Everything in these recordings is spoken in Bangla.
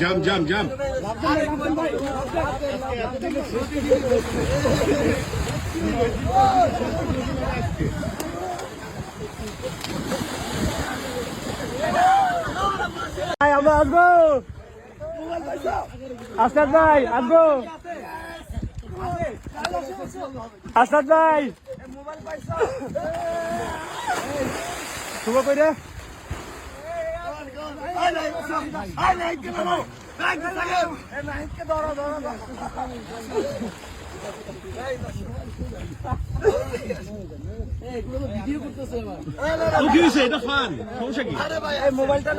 জাম জাম জাম আমরা আসব। আসাদ ভাই আসব। আসাদ ভাই। শুভ কই মোবাইলটা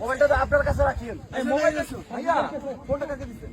মোবাইলটা আপনার কাছে রাখিয়েন এই মোবাইল লেছো ভাইয়া ফোনটা কাকে দিছেন